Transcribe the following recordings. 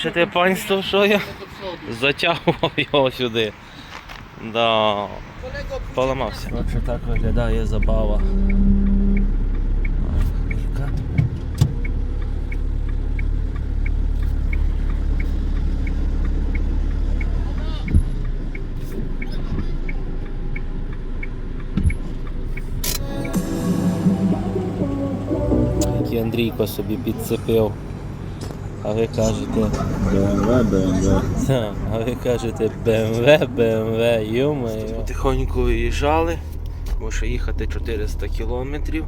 Ще те панство, що я затягував його сюди. Да. Поламався. Отже так виглядає забава. Який Андрійко собі підцепив. А ви кажете. BMW, BMW. Так, а ви кажете БМВ, БМВ, йомаю. Потихоньку виїжджали, бо ще їхати 400 кілометрів.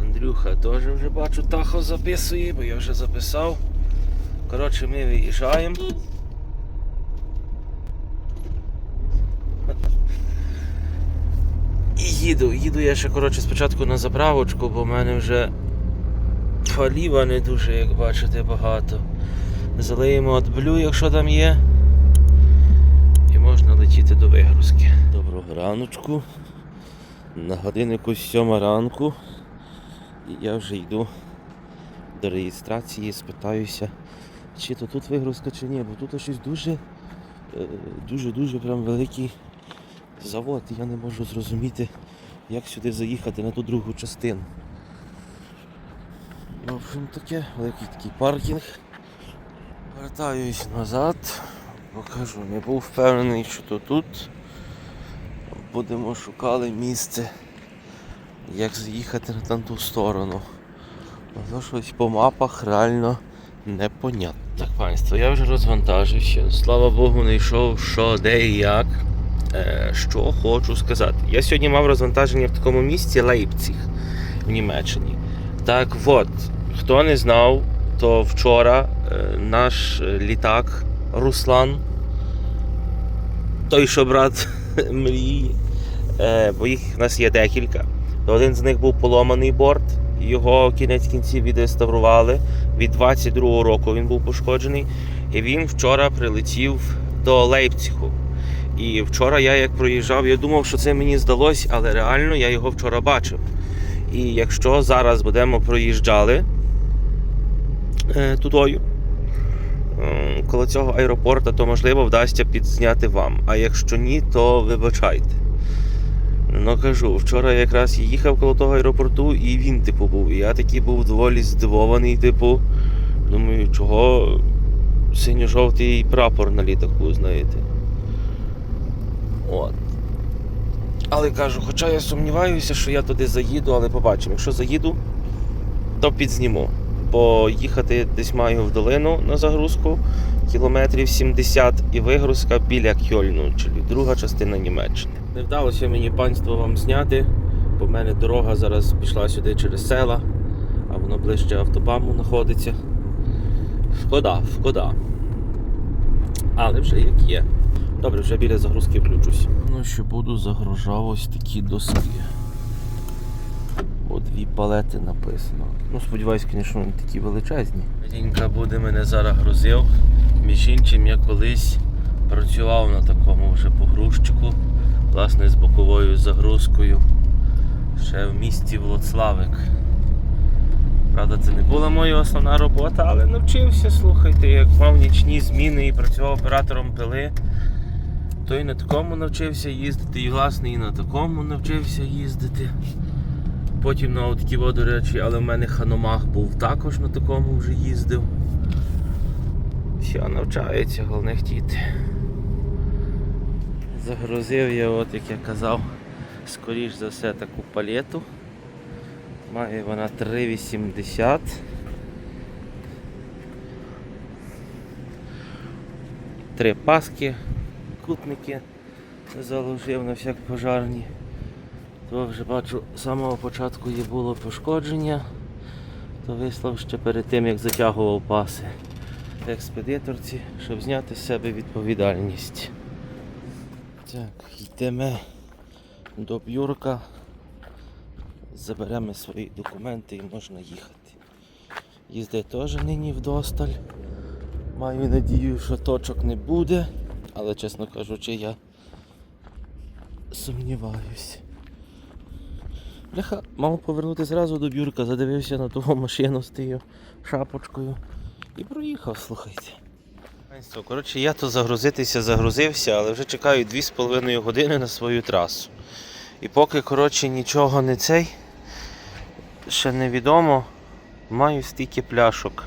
Андрюха теж вже бачу тахо записує, бо я вже записав. Коротше, ми виїжджаємо. І їду, їду я ще коротше, спочатку на заправочку, бо в мене вже паліва не дуже, як бачите, багато. Залиємо блю, якщо там є. І можна летіти до вигрузки. Доброго раночку. На годиннику 7 ранку. І я вже йду до реєстрації, спитаюся, чи то тут вигрузка, чи ні, бо тут щось дуже, е, дуже-дуже прям великий завод. Я не можу зрозуміти, як сюди заїхати на ту другу частину. В общем таке, великий такий паркінг. Вертаюсь назад, покажу, не був впевнений, що то тут. Будемо шукали місце, як заїхати на ту сторону. Ну, щось по мапах реально непонятно. Так, панство, я вже розвантажився. Слава Богу, не йшов, що, де і як. Е, що хочу сказати. Я сьогодні мав розвантаження в такому місці Лейпціг в Німеччині. Так от, хто не знав, то вчора е, наш е, літак Руслан, той, що брат мрії, е, бо їх в нас є декілька. То один з них був поломаний борт, його кінець кінців відреставрували. Від 22-го року він був пошкоджений. І він вчора прилетів до Лейпцігу. І вчора я як проїжджав, я думав, що це мені здалось, але реально я його вчора бачив. І якщо зараз будемо проїжджали е, тудою, е, коло цього аеропорту, то можливо вдасться підзняти вам. А якщо ні, то вибачайте. Ну кажу, вчора якраз їхав коло того аеропорту і він, типу, був. Я такий був доволі здивований, типу, думаю, чого синьо-жовтий прапор на літаку, знаєте. От. Але кажу, хоча я сумніваюся, що я туди заїду, але побачимо. Якщо заїду, то підзніму. Бо їхати десь маю в долину на загрузку кілометрів 70 і вигрузка біля Кьольну, чи друга частина Німеччини. Не вдалося мені панство вам зняти, бо в мене дорога зараз пішла сюди через села, а воно ближче автобаму знаходиться. Шкода, шкода. Але вже як є. Добре, вже біля загрузки включусь. Ну що буду загружав ось такі доски. Бо дві палети написано. Ну, сподіваюсь, звісно, вони такі величезні. Дінька буде мене зараз грузив. Між іншим я колись працював на такому вже погрузчику, власне, з боковою загрузкою. Ще в місті Влоцлавик. Правда, це не була моя основна робота, але навчився, слухайте, як мав нічні зміни і працював оператором пили. То і на такому навчився їздити, і власне і на такому навчився їздити. Потім на такі до речі, але в мене ханомах був також на такому вже їздив. Все, навчається, головне хотіти. Загрузив я, от як я казав, скоріш за все таку палету. Має вона 3,80. Три паски, кутники заложив на всяк пожарні. То вже бачу, з самого початку є було пошкодження, то вислав ще перед тим, як затягував паси експедиторці, щоб зняти з себе відповідальність. Так, йдемо до бюрка, заберемо свої документи і можна їхати. Їзди теж нині вдосталь. Маю надію, що точок не буде, але чесно кажучи, я сумніваюсь. Бляха, мав повернути зразу до бюрка, задивився на того машину з тією шапочкою І проїхав, слухайте. Коротше, я то загрузитися загрузився, але вже чекаю 2,5 години на свою трасу. І поки, коротше, нічого не цей, ще невідомо, маю стільки пляшок.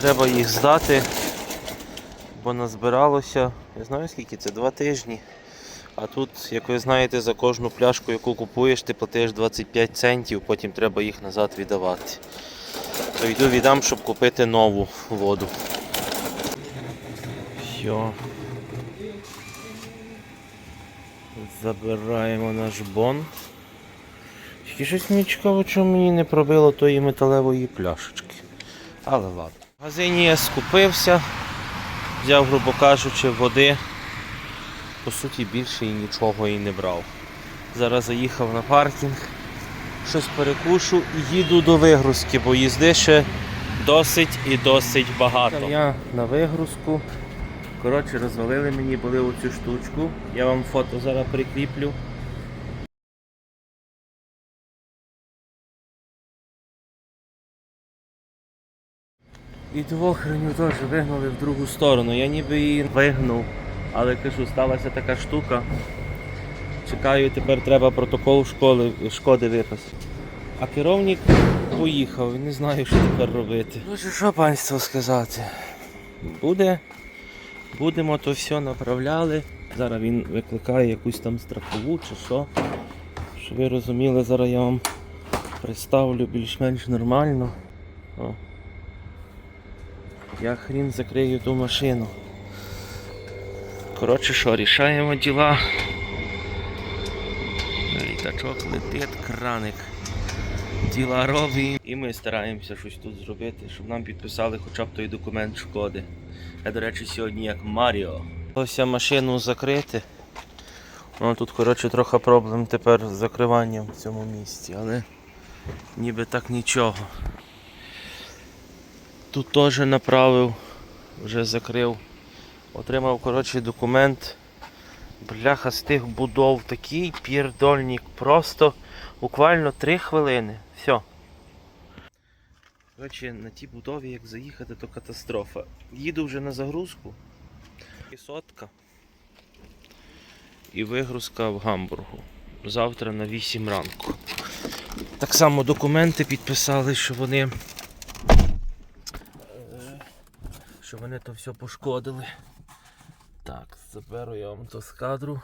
Треба їх здати, бо назбиралося, я знаю скільки це, два тижні. А тут, як ви знаєте, за кожну пляшку, яку купуєш, ти платиш 25 центів, потім треба їх назад віддавати. То йду віддам, щоб купити нову воду. Все. Забираємо наш бон. Тільки щось мені цікаво, чому мені не пробило тої металевої пляшечки. Але ладно. В магазині я скупився, взяв, грубо кажучи, води. По суті, більше і нічого і не брав. Зараз заїхав на паркінг, щось перекушу і їду до вигрузки, бо їзди ще досить і досить багато. Я на вигрузку. Коротше, розвалили мені були оцю штучку. Я вам фото зараз прикріплю. І двох хреню теж вигнали в другу сторону. Я ніби її вигнув, але кажу, сталася така штука. Чекаю, тепер треба протокол школи, шкоди виписати. А керівник поїхав, не знаю, що тепер робити. Ну що панство сказати? Буде. Будемо то все направляли. Зараз він викликає якусь там страхову чи що. Щоб ви розуміли, зараз я вам представлю більш-менш нормально. О. Я хрін закрию ту машину. Коротше що, рішаємо діла. Літачок летить, краник. Діла робить. І ми стараємося щось тут зробити, щоб нам підписали хоча б той документ шкоди. Я, до речі, сьогодні як Маріо. Ось машину закрити. Ну, тут, коротше, трохи проблем тепер з закриванням в цьому місці, але ніби так нічого. Тут теж направив, вже закрив. Отримав коротше, документ. Бляха з тих будов такий пірдольник. Просто буквально 3 хвилини. Все. Коротше, на тій будові, як заїхати, то катастрофа. Їду вже на загрузку. І сотка. І вигрузка в Гамбургу. Завтра на 8 ранку. Так само документи підписали, що вони. е, Що вони то все пошкодили. Так, заберу я вам то з кадру.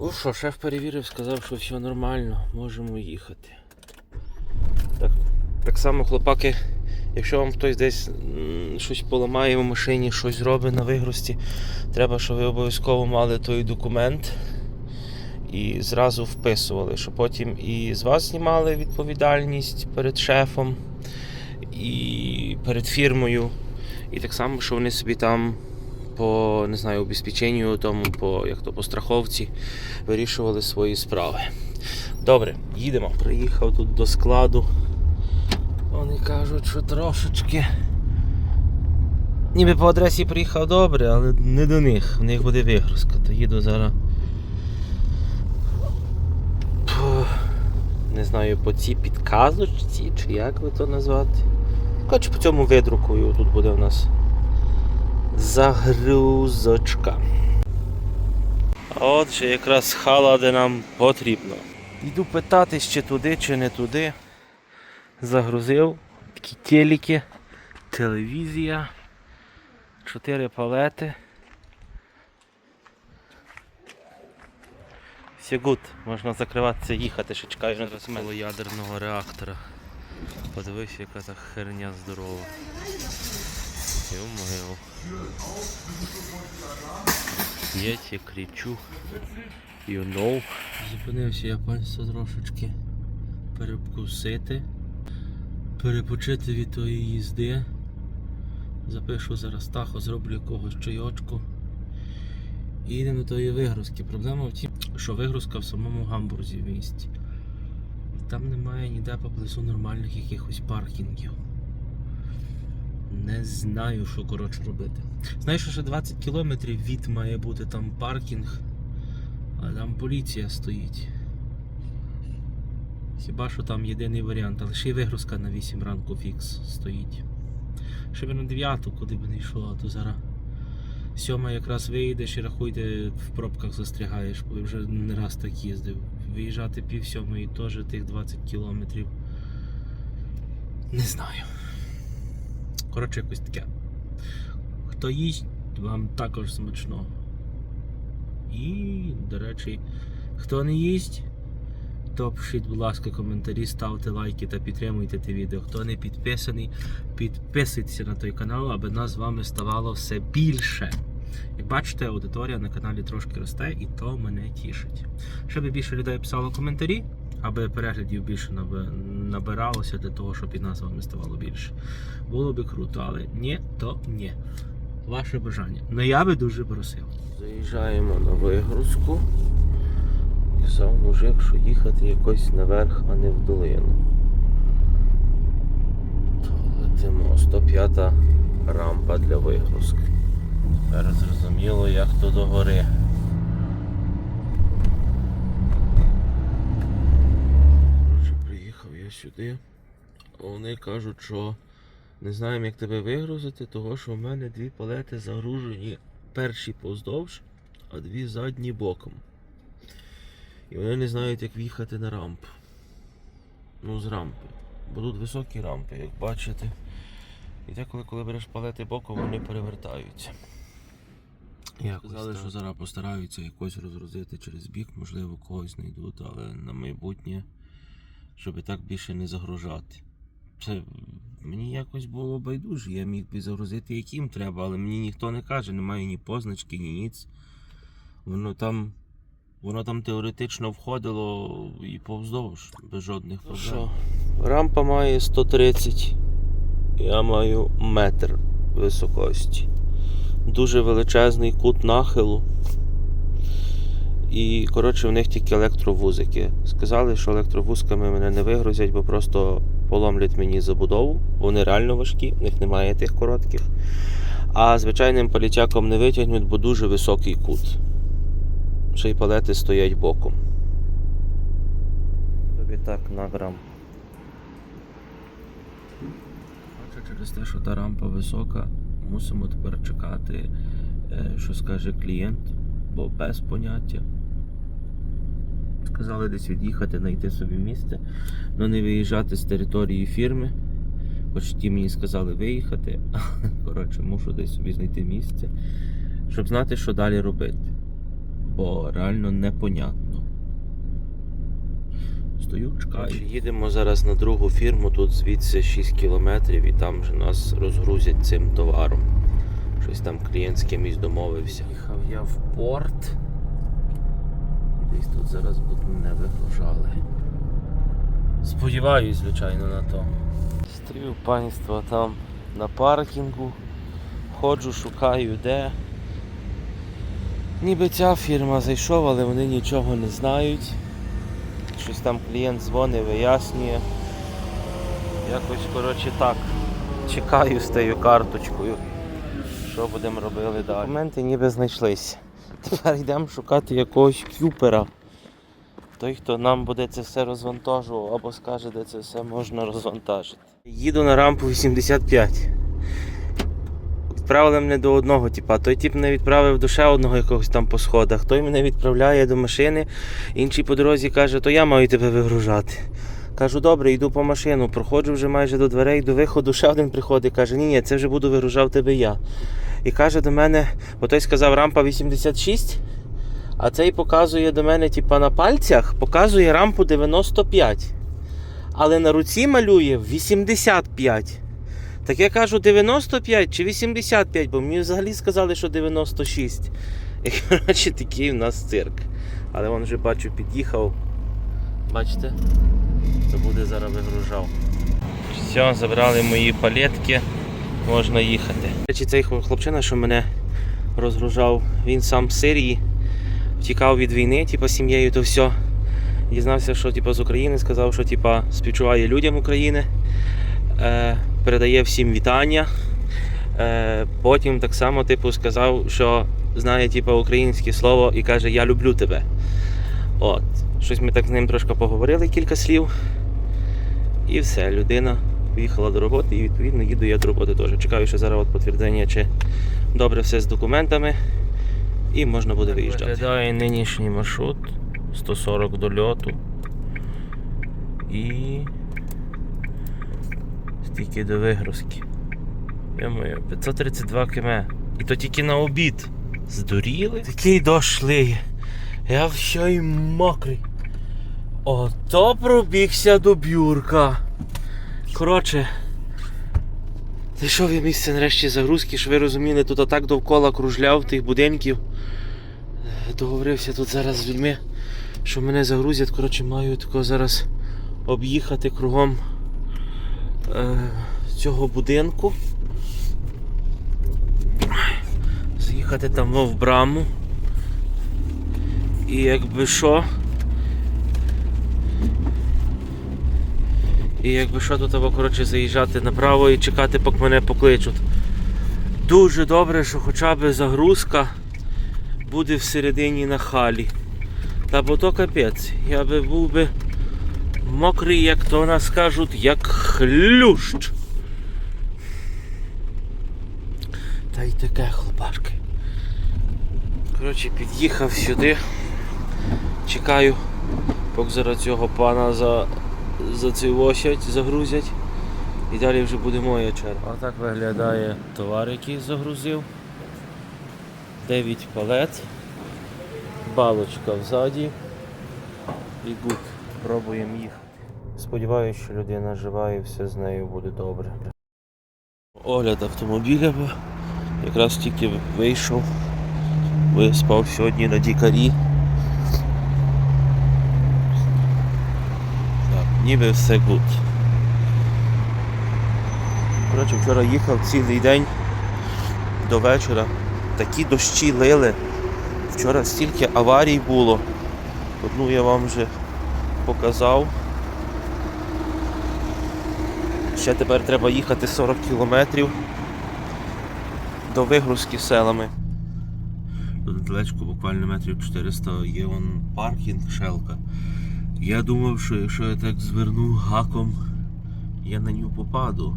Ну що, шеф перевірив, сказав, що все нормально, можемо їхати. Так, так само, хлопаки, якщо вам хтось десь щось поламає в машині, щось робить на вигрузці, треба, щоб ви обов'язково мали той документ і зразу вписували, щоб потім і з вас знімали відповідальність перед шефом і перед фірмою. І так само, що вони собі там по не знаю, обезпеченню, тому по як то по страховці вирішували свої справи. Добре, їдемо. Приїхав тут до складу. Вони кажуть, що трошечки. Ніби по адресі приїхав добре, але не до них. У них буде вигрузка. То їду зараз. Не знаю, по цій підказочці, чи як ви то назвати. Коротше, по цьому видруку тут буде у нас загрузочка. А от ще якраз хала, де нам потрібно. Йду питатись, чи туди, чи не туди. Загрузив такі телеки, телевізія, чотири палети. Все гуд, можна закриватися, їхати, ще чекаю на ядерного реактора. Подивись, яка та херня здорова. Ё-моё. Я тебе кричу. You know. Зупинився я панство трошечки перекусити, перепочити від тої їзди. Запишу зараз тахо, зроблю якогось чайочку. І їдемо до тої вигрузки. Проблема в тім, що вигрузка в самому гамбурзі в місті. Там немає ніде поблизу нормальних якихось паркінгів. Не знаю, що коротше робити. Знаєш, що ще 20 кілометрів від має бути там паркінг, а там поліція стоїть. Хіба що там єдиний варіант, але ще й вигрузка на 8 ранку фікс стоїть. Ще би на 9, куди би не йшло, а то зараз. Сьома якраз виїдеш і рахуйте, в пробках застрягаєш, бо вже не раз так їздив. Виїжджати пів сьомої теж тих 20 кілометрів. Не знаю. Коротше, якось таке. Хто їсть, вам також смачно. І, до речі, хто не їсть, то пишіть, будь ласка, коментарі, ставте лайки та підтримуйте те відео. Хто не підписаний, підписуйтесь на той канал, аби нас з вами ставало все більше. Як бачите, аудиторія на каналі трошки росте, і то мене тішить. Щоб більше людей писало коментарі, аби переглядів більше набиралося для того, щоб і нас з вами ставало більше. Було би круто, але ні, то ні. Ваше бажання. Ну я би дуже просив. Заїжджаємо на вигрузку. Казав мужик, що їхати якось наверх, а не в долину. Летимо 105 рампа для вигрузки. Тепер зрозуміло, як то до гори. Приїхав я сюди. Вони кажуть, що не знаємо, як тебе вигрузити, того що в мене дві палети загружені перші поздовж, а дві задні боком. І вони не знають, як в'їхати на рампу. Ну, з рампи. Бо тут високі рампи, як бачите. І деколи, коли береш палети боком, вони перевертаються. Якось Сказали, так. що зараз постараються якось розгрузити через бік, можливо, когось знайдуть, але на майбутнє, щоб так більше не загружати. Це мені якось було байдуже. Я міг би загрузити яким треба, але мені ніхто не каже, немає ні позначки, ні ніц. Воно там. Воно там теоретично входило і повздовж, без жодних проблем. Що? Рампа має 130, я маю метр високості. Дуже величезний кут нахилу. І, коротше, в них тільки електровузики. Сказали, що електровузками мене не вигрузять, бо просто поломлять мені забудову. Вони реально важкі, в них немає тих коротких. А звичайним політяком не витягнуть, бо дуже високий кут. Ще й палети стоять боком. Тобі так на грам. Через те, що та рампа висока, мусимо тепер чекати, е, що скаже клієнт, бо без поняття. Сказали десь від'їхати, знайти собі місце, але не виїжджати з території фірми. Хоч ті мені сказали виїхати, коротше, мушу десь собі знайти місце, щоб знати, що далі робити. Бо реально непонятно. Стою, чекаю. Їдемо зараз на другу фірму, тут звідси 6 кілометрів, і там вже нас розгрузять цим товаром. Щось там клієнт з кимось домовився. Їхав я в порт. І десь тут зараз будуть мене вигружали. Сподіваюсь, звичайно, на то. Стрію панство там на паркінгу. Ходжу, шукаю де. Ніби ця фірма зайшов, але вони нічого не знають. Щось там клієнт дзвонить, вияснює. Якось, коротше, так. Чекаю з тією карточкою. Що будемо робити далі? Документи ніби знайшлися. Тепер йдемо шукати якогось кюпера. Той, хто нам буде це все розвантажував, або скаже, де це все можна розвантажити. Їду на рампу 85. Відправили мене до одного, типа. Той тип мене відправив до ще одного якогось там по сходах. Той мене відправляє до машини, інший по дорозі каже, то я маю тебе вигружати. Кажу, добре, йду по машину, проходжу вже майже до дверей, до виходу, ще один приходить, каже, ні, ні, це вже буду вигружав тебе я. І каже до мене, бо той сказав рампа 86, а цей показує до мене, типа, на пальцях, показує рампу 95. Але на руці малює 85. Так я кажу 95 чи 85, бо мені взагалі сказали, що 96. І коротше такий в нас цирк. Але він вже бачу, під'їхав. Бачите? То буде зараз вигружав. Все, забрали мої палетки, можна їхати. Речі, цей хлопчина, що мене розгружав, він сам з Сирії, втікав від війни, типу, сім'єю, то все. Дізнався, що типу, з України, сказав, що типу, співчуває людям України, е, передає всім вітання. Е, потім так само типу, сказав, що знає типу, українське слово і каже Я люблю тебе. От. Щось ми так з ним трошки поговорили, кілька слів. І все, людина поїхала до роботи і відповідно їду я до роботи теж. Чекаю, що зараз от підтвердження, чи добре все з документами. І можна буде виїжджати. Виглядає нинішній маршрут 140 до льоту. І стільки до вигрузки. Йо-моє, 532 км. І то тільки на обід. Здуріли? Такий дощ лиє. Я все й мокрий. Ото пробігся до бюрка. Коротше. Зайшов я місце нарешті загрузки, що ви розуміли, тут отак довкола кружляв тих будинків. Договорився тут зараз з людьми, що мене загрузять. Коротше, маю тако зараз об'їхати кругом цього будинку. Заїхати там в браму. І якби що. І якби що тут або коротше заїжджати направо і чекати, поки мене покличуть. Дуже добре, що хоча б загрузка буде всередині на халі. Та бо то капець. Я би був би мокрий, як то у нас кажуть, як хлющ. Та й таке, хлопашки. Коротше, під'їхав сюди. Чекаю, поки зараз цього пана за, за цей загрузять. І далі вже буде моя черга. Отак виглядає товар, який загрузив. 9 палет. Балочка взаді. І гуд. Пробуємо їхати. Сподіваюся, що людина жива і все з нею буде добре. Огляд автомобіля, якраз тільки вийшов. Виспав сьогодні на дікарі. Так, ніби все гуд. Коротше, вчора їхав цілий день до вечора. Такі дощі лили. Вчора стільки аварій було. Одну я вам вже показав. Ще тепер треба їхати 40 кілометрів до вигрузки селами. Тут недалечко, буквально метрів 400 є вон паркінг шелка. Я думав, що якщо я так зверну гаком, я на нього попаду.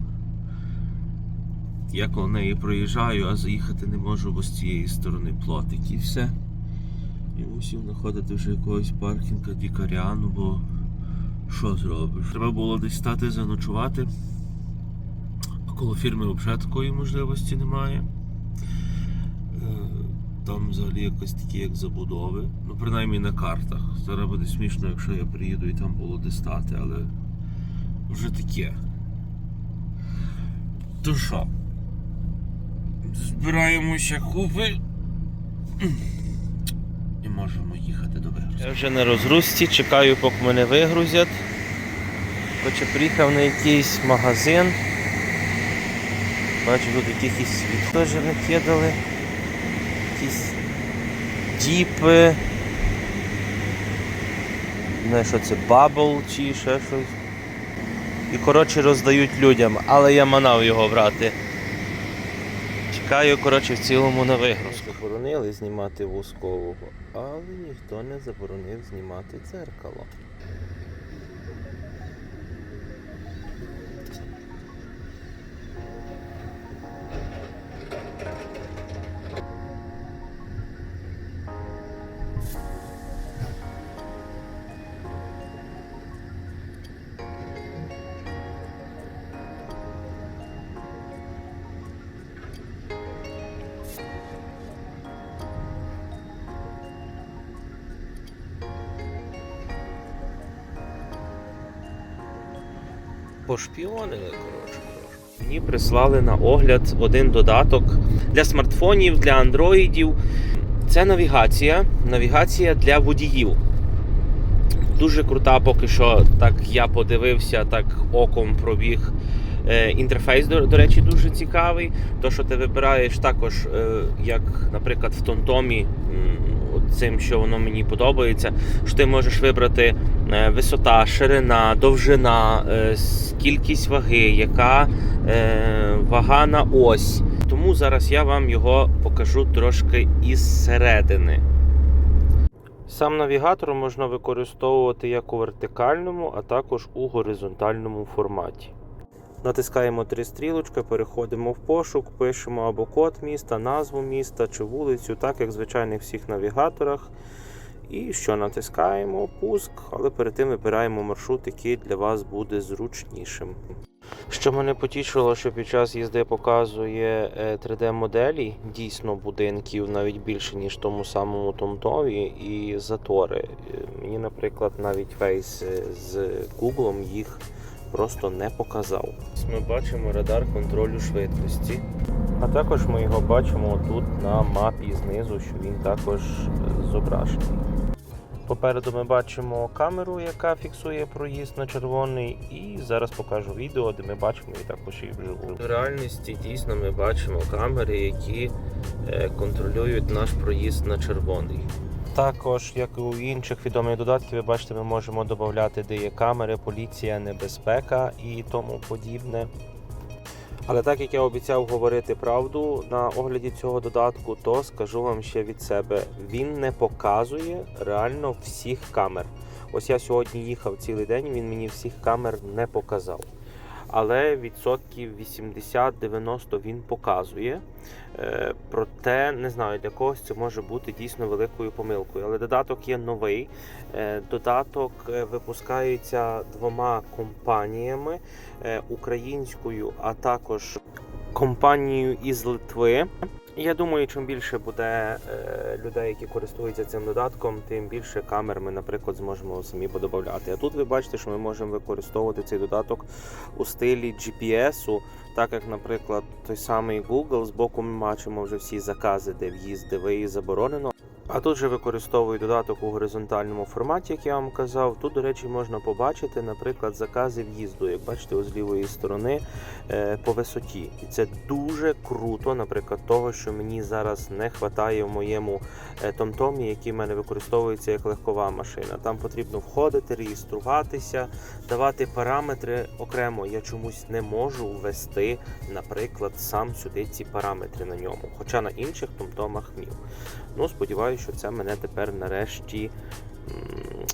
Я коло неї проїжджаю, а заїхати не можу, бо з цієї сторони плотик і все. І мусив знаходити вже якогось паркінга дікаря, ну бо що зробиш? Треба було десь стати заночувати. Коло фірми взагалі такої можливості немає. Е, Там взагалі якось такі як забудови. Ну, принаймні на картах. Зараз буде смішно, якщо я приїду і там було де стати, але вже таке. То що? Збираємося купи. І можемо їхати до вигрузки. Я вже на розгрузці, чекаю, поки мене вигрузять. Хоча приїхав на якийсь магазин. Бачу, тут світ теж накидали. Якісь діпи. Не що це бабл чи ще щось. І коротше роздають людям, але я манав його брати. Чекаю, коротше, в цілому на вигрузку. Заборонили знімати вузкового, але ніхто не заборонив знімати дзеркало. Пошпіонили, коротше. Мені прислали на огляд один додаток для смартфонів, для андроїдів. Це навігація. Навігація для водіїв. Дуже крута, поки що так я подивився, так оком пробіг. Е, Інтерфейс, до, до речі, дуже цікавий. То, що ти вибираєш також, е, як, наприклад, в Тонтомі, цим, що воно мені подобається, що ти можеш вибрати е, висота, ширина, довжина, е, кількість ваги, яка е, вага на ось. Тому зараз я вам його покажу трошки із середини. Сам навігатор можна використовувати як у вертикальному, а також у горизонтальному форматі. Натискаємо три стрілочки, переходимо в пошук, пишемо або код міста, назву міста чи вулицю, так як звичайних всіх навігаторах. І що натискаємо пуск, але перед тим вибираємо маршрут, який для вас буде зручнішим. Що мене потішило, що під час їзди показує 3D-моделі дійсно будинків навіть більше, ніж тому самому Томтові, і затори. Е, Мені, наприклад, навіть Face е, з Google їх просто не показав. Ми бачимо радар контролю швидкості. А також ми його бачимо тут на мапі знизу, що він також е, зображений. Попереду ми бачимо камеру, яка фіксує проїзд на червоний, і зараз покажу відео, де ми бачимо її також і вживу. В реальності дійсно ми бачимо камери, які е, контролюють наш проїзд на червоний. Також, як і у інших відомих додатків, ви бачите, ми можемо додати, де є камери, поліція, небезпека і тому подібне. Але так як я обіцяв говорити правду на огляді цього додатку, то скажу вам ще від себе: він не показує реально всіх камер. Ось я сьогодні їхав цілий день, він мені всіх камер не показав. Але відсотків 80-90 він показує. Е, Проте не знаю, для когось це може бути дійсно великою помилкою. Але додаток є новий. Е, Додаток е, випускається двома компаніями українською, а також компанією із Литви. Я думаю, чим більше буде е, людей, які користуються цим додатком, тим більше камер ми, наприклад, зможемо самі подобавляти. А тут ви бачите, що ми можемо використовувати цей додаток у стилі GPS, так як, наприклад, той самий Google, збоку ми бачимо вже всі закази, де в'їзд, де виїзд заборонено. А тут же використовую додаток у горизонтальному форматі, як я вам казав. Тут, до речі, можна побачити, наприклад, закази в'їзду, як бачите, з лівої сторони е, по висоті. І це дуже круто, наприклад, того, що мені зараз не вистачає в моєму е, томтомі, який в мене використовується як легкова машина. Там потрібно входити, реєструватися, давати параметри окремо. Я чомусь не можу ввести, наприклад, сам сюди ці параметри на ньому. Хоча на інших томтомах міг. Ну, сподіваюся, що це мене тепер нарешті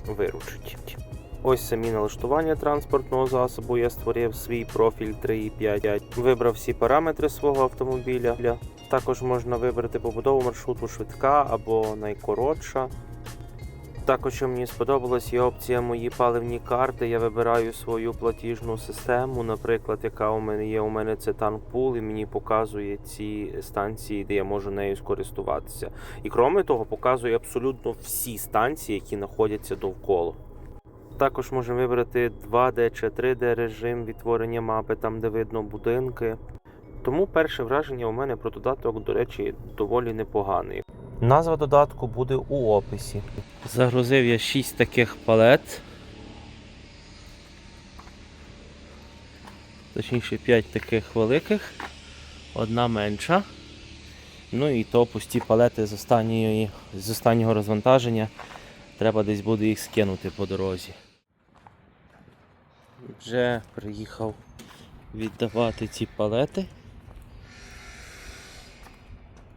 виручить. Ось самі налаштування транспортного засобу. Я створив свій профіль 3.5. Вибрав всі параметри свого автомобіля. Також можна вибрати побудову маршруту швидка або найкоротша. Також, що мені сподобалось, є опція мої паливні карти. Я вибираю свою платіжну систему, наприклад, яка у мене є. У мене це танкпул, і мені показує ці станції, де я можу нею скористуватися. І крім того, показує абсолютно всі станції, які знаходяться довкола. Також можемо вибрати 2D чи 3D режим відтворення мапи, там де видно будинки. Тому перше враження у мене про додаток, до речі, доволі непоганий. Назва додатку буде у описі. Загрузив я 6 таких палет. Точніше 5 таких великих, одна менша. Ну і то пусті палети з, останньої, з останнього розвантаження. Треба десь буде їх скинути по дорозі. Вже приїхав віддавати ці палети.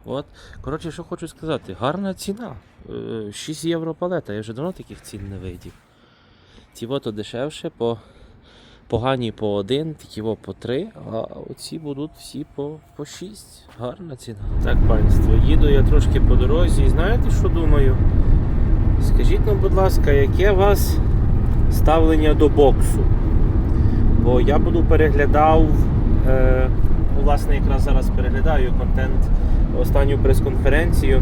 От. Коротше, що хочу сказати, гарна ціна. Е, 6 євро палета, я вже давно таких цін не видів. Ці то дешевше, по, погані по 1, такі по 3, а оці будуть всі по, по 6. Гарна ціна. Так, панство, їду я трошки по дорозі і знаєте, що думаю? Скажіть нам, будь ласка, яке у вас ставлення до боксу? Бо я буду переглядав, е, ну, власне, якраз зараз переглядаю контент останню прес-конференцію.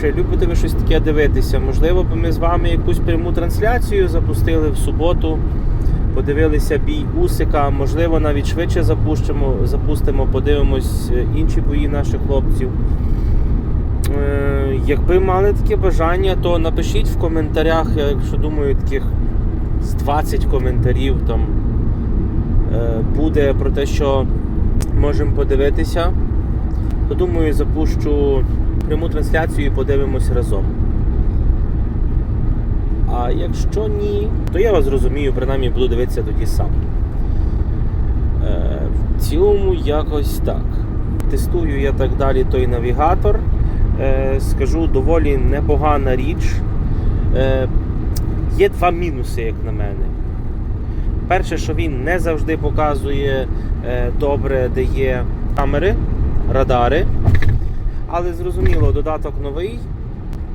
Чи любите ви щось таке дивитися? Можливо, б ми з вами якусь пряму трансляцію запустили в суботу, подивилися бій Усика, можливо, навіть швидше запустимо, запустимо подивимось е, інші бої наших хлопців. Е, Якби мали таке бажання, то напишіть в коментарях, я якщо думаю, таких з 20 коментарів там е, буде про те, що можемо подивитися, то думаю, запущу пряму трансляцію і подивимось разом. А якщо ні, то я вас розумію, принаймні буду дивитися тоді сам. Е, в цілому якось так. Тестую я так далі той навігатор. Е, скажу, доволі непогана річ. Е, є два мінуси, як на мене. Перше, що він не завжди показує е, добре, де є камери, радари. Але зрозуміло, додаток новий,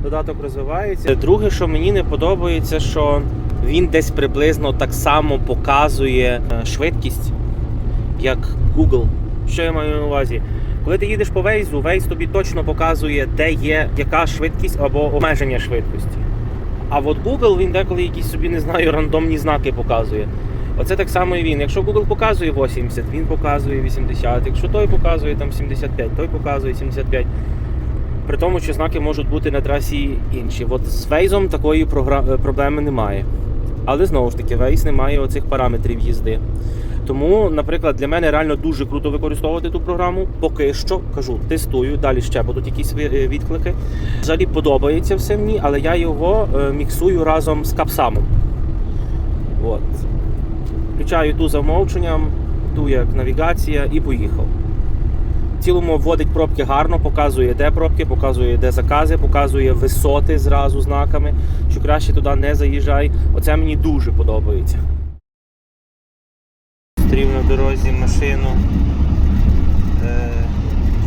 додаток розвивається. Друге, що мені не подобається, що він десь приблизно так само показує е, швидкість, як Google. Що я маю на увазі? Коли ти їдеш по Waze, Waze тобі точно показує, де є яка швидкість або обмеження швидкості. А от Google він деколи якісь собі не знаю, рандомні знаки показує. Оце так само і він. Якщо Google показує 80, він показує 80. Якщо той показує там 75, той показує 75. При тому, що знаки можуть бути на трасі інші. От з Waze такої е, проблеми немає. Але знову ж таки, Waze не має оцих параметрів їзди. Тому, наприклад, для мене реально дуже круто використовувати ту програму. Поки що кажу, тестую, далі ще будуть якісь е, відклики. Взагалі подобається все мені, але я його е, міксую разом з капсамом. От. Включаю ту замовченням, ту як навігація і поїхав. В цілому вводить пробки гарно, показує, де пробки, показує, де закази, показує висоти зразу знаками, що краще туди не заїжджай. Оце мені дуже подобається. Стрів на дорозі машину, е,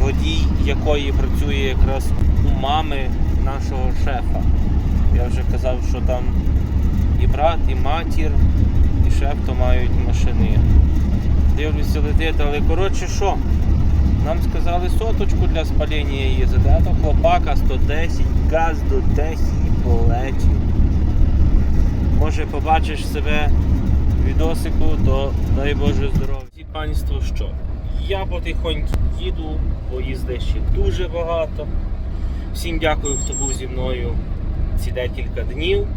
водій якої працює якраз у мами нашого шефа. Я вже казав, що там і брат, і матір, і шеф то мають машини. Дивлюся летить, але коротше що? Нам сказали соточку для спалення їздити, а то хлопака 110, газ до техі і полетів. Може побачиш себе в відосику, то дай Боже здоров'я. І панство що? Я потихоньку їду, бо їзди ще дуже багато. Всім дякую, хто був зі мною ці декілька днів.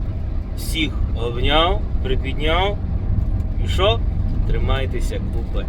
Всіх обняв, припідняв. І що? Тримайтеся купи.